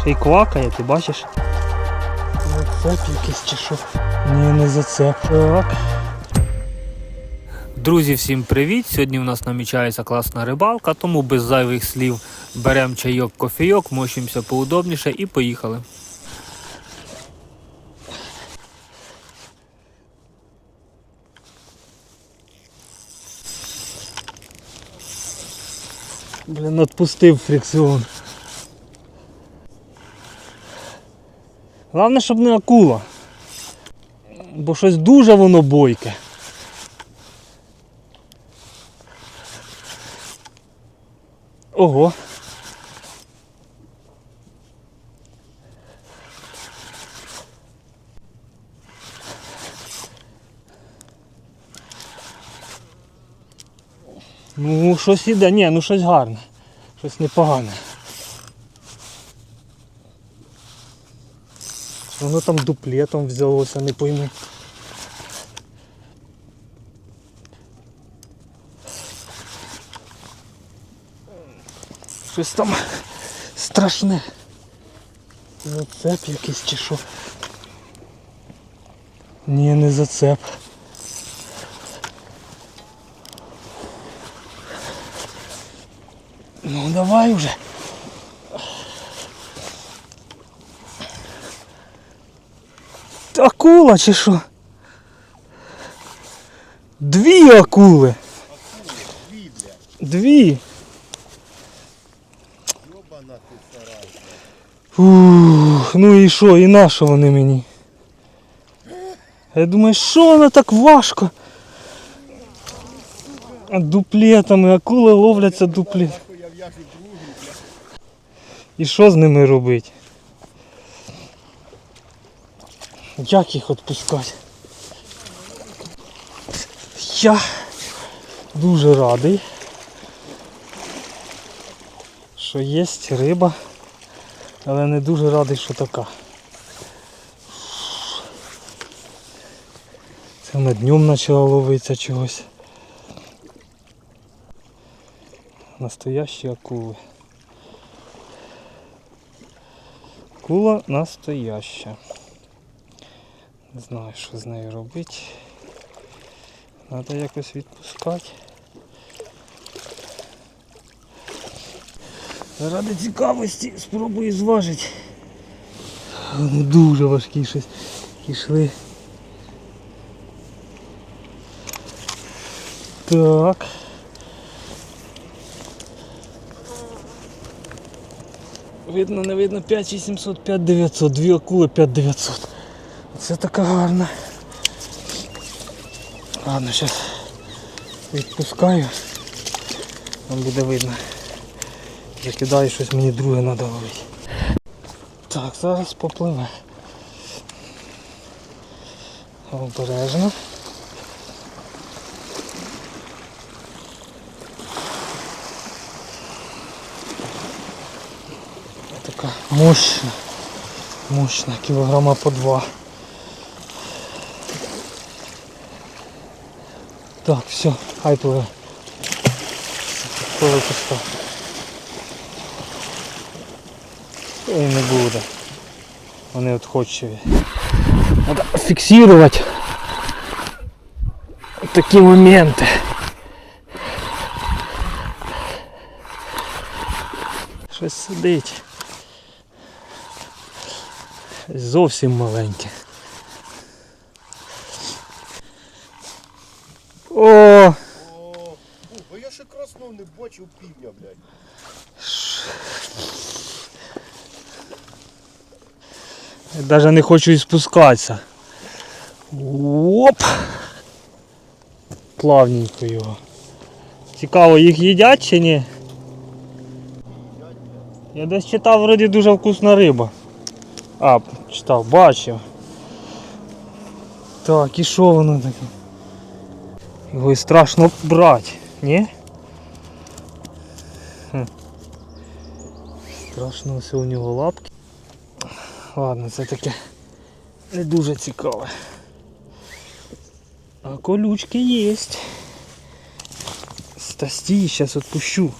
Ще й квакає, ти бачиш? Зацеп якийсь чи що? Ні, не зацеп. Так. Друзі, всім привіт! Сьогодні у нас намічається класна рибалка, тому без зайвих слів беремо чайок, кофійок, мочимося поудобніше і поїхали. Блін, отпустив фрикціон. Головне, щоб не акула. Бо щось дуже воно бойке. Ого. Ну, щось іде, ні, ну щось гарне. Щось непогане. Воно там дуплетом взялося, не пойму. Щось там страшне. Зацеп якийсь чи що. Ні, не зацеп. Ну давай уже. Акула чи що? Дві акули. Дві, бля. Дві. Ух, ну і що, і на що вони мені? Я думаю, що воно так важко? Дуплетами, акули ловляться дуплет. І що з ними робити? Як їх відпускати? Я дуже радий, що є риба, але не дуже радий, що така. Це вона днем почала ловитися чогось. Настоящі акули. Акула настояща. Не знаю, що з нею робити. Треба якось відпускати. Ради цікавості спробую зважити. Вони дуже важкі щось пішли. Так. Видно, не видно 5800, 5900, дві акули 5900. Це така гарна. Ладно, зараз відпускаю. Там буде видно. Закидаю щось мені друге треба ловити. Так, зараз попливе. Обережно. Така мощна. Мощна, кілограма по два. Так, все, хай пливе. Пливе пускай. І не буде. Вони відходчиві. Треба фіксувати такі моменти. Щось сидить. Зовсім маленьке. О! Бо я ще краснув не бачив півня, блядь. Я даже не хочу і спускатися. Оп! Плавненько його. Цікаво, їх їдять чи ні? Я десь читав, вроді дуже вкусна риба. А, читав, бачив. Так, і що воно таке? Його і страшно брати, ні? Страшно все у нього лапки. Ладно, це таке не дуже цікаве. А колючки є. Стасті, зараз відпущу.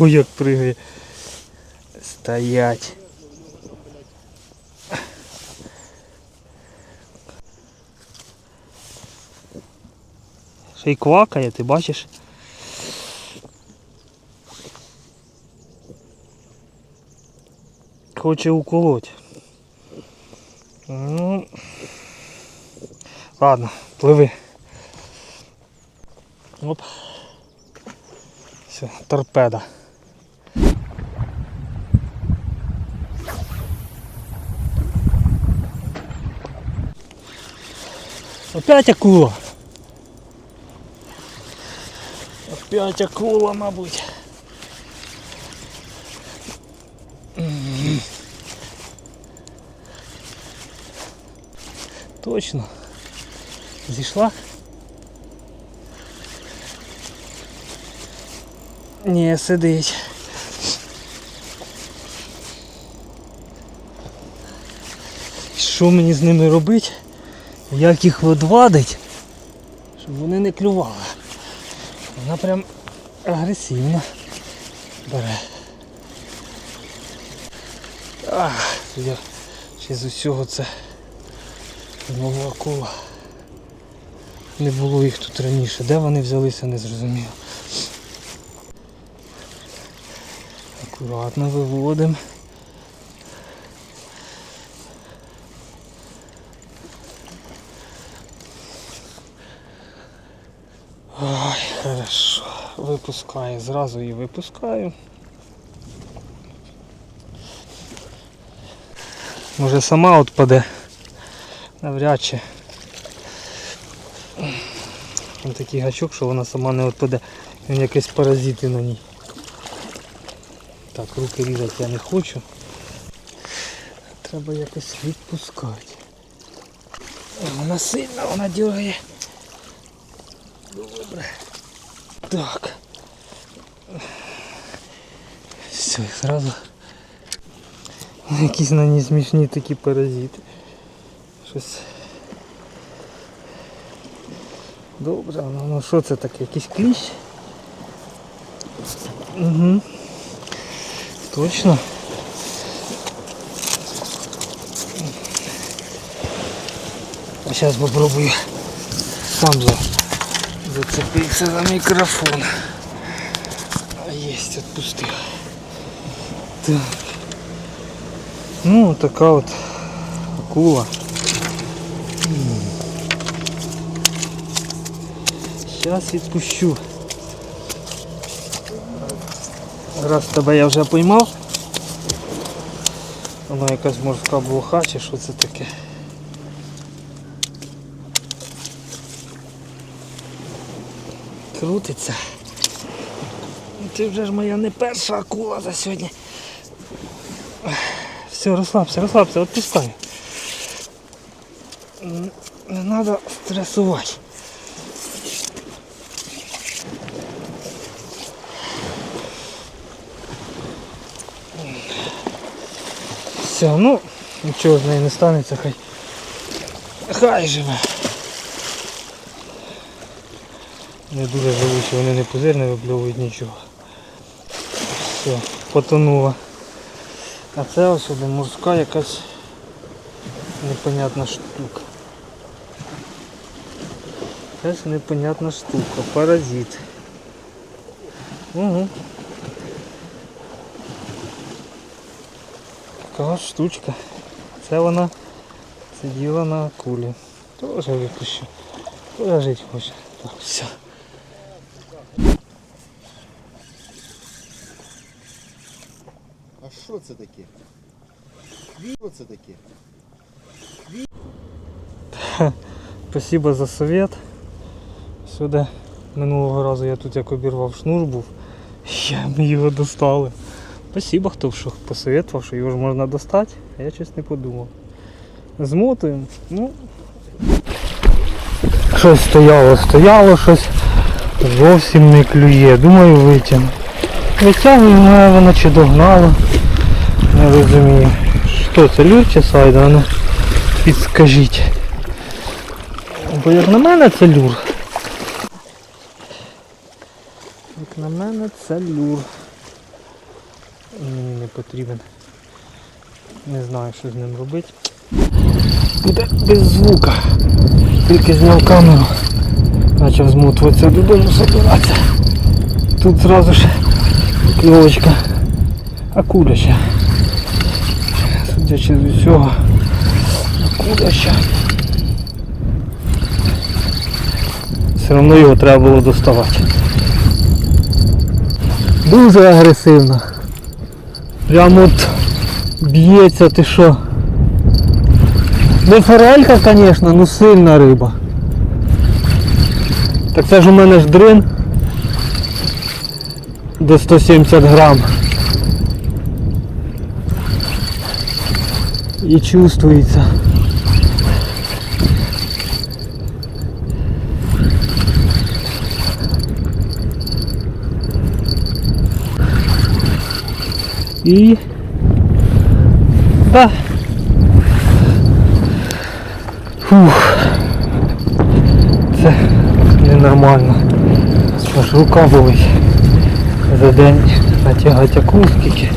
Ой, як пригає. Стоять. Ще й квакає, ти бачиш? Хоче уколоть. Ну. Ладно, пливи. Оп. Все, торпеда. Опять акула. Опять акула, мабуть. Точно. Зійшла? Ні, сидить. Що мені з ними робити? Як їх відвадить, щоб вони не клювали. Вона прям агресивно бере. Ах, я ще з усього це знову акула. Не було їх тут раніше. Де вони взялися, не зрозуміло. Акуратно виводимо. Хорошо. Випускаю, зразу її випускаю. Може сама отпаде. Навряд чи. Там такий гачок, що вона сама не відпаде. Він якийсь паразити на ній. Так, руки різати я не хочу. Треба якось відпускати. Вона сильна, вона дергає. Добре. Так. Все, і зразу. Якісь на ній смішні такі паразити. Щось. Добре, ну, ну що це таке? Якийсь кліщ? Угу. Точно. А зараз попробую сам за... зацепився за мікрофон. Єсть, отпустив. Так. Ну, така от акула. Зараз відпущу. Раз тебе я вже поймав. Воно якась морська блоха чи що це таке. Крутиться. Це вже ж моя не перша акула за сьогодні. Все, розслабся, розслабся. Н- Не треба стресувати. Все, ну, нічого з нею не станеться, хай. Хай живе. Не дуже живучі, вони не пузир не вибльовують нічого. Все, потонула. А це ось один морська якась непонятна штука. Якась непонятна штука, паразит. Угу. Така штучка. Це вона сиділа на акулі. Тоже випущу. Тоже жити хоче. Так, все. Це таке? Що це таке? Спасибо за совет. Сюди минулого разу я тут як обірвав шнур був. Я його достали. Спасибо, хто що посоветував, що його ж можна достати, а я щось не подумав. Змотуємо. Ну. Щось стояло, стояло, щось зовсім не клює. Думаю витягну. Витягуємо, воно чи догнало. Не розумію. Що це, люр чи сайда? Ну, підскажіть. Бо як на мене це люр. Як на мене це люр. М, не потрібен. Не знаю, що з ним робити. Буде без звука. Тільки зняв камеру. Почав змотуватися додому забиратися. Тут зразу ж кльовочка акуляча. Судячи з усього, акуляча. Все одно його треба було доставати. Дуже агресивно. Прямо от б'ється ти що. Не форелька, звісно, ну сильна риба. Так це ж у мене ж дрин до 170 грам. І чувствується. І... Да. Фух. Це ненормально. Аж рука болить. За день натягати акул скільки.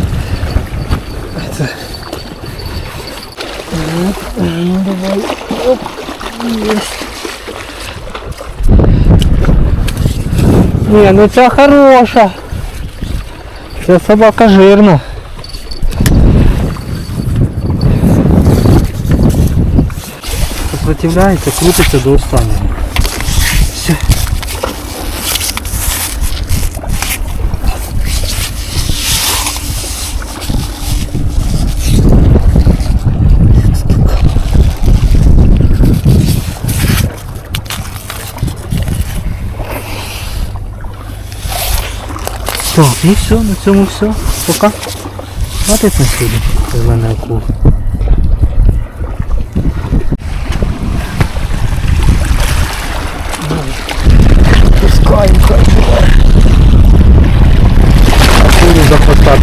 давай. Оп. Єсть. Ні, ну ця хороша. Ця собака жирна. Сопротивляється, крутиться до останнього. Все. Так, і все, на цьому все. Пока. Хватить на сюди. з мене акул. Пускаємо, хай. Акулу за хвоста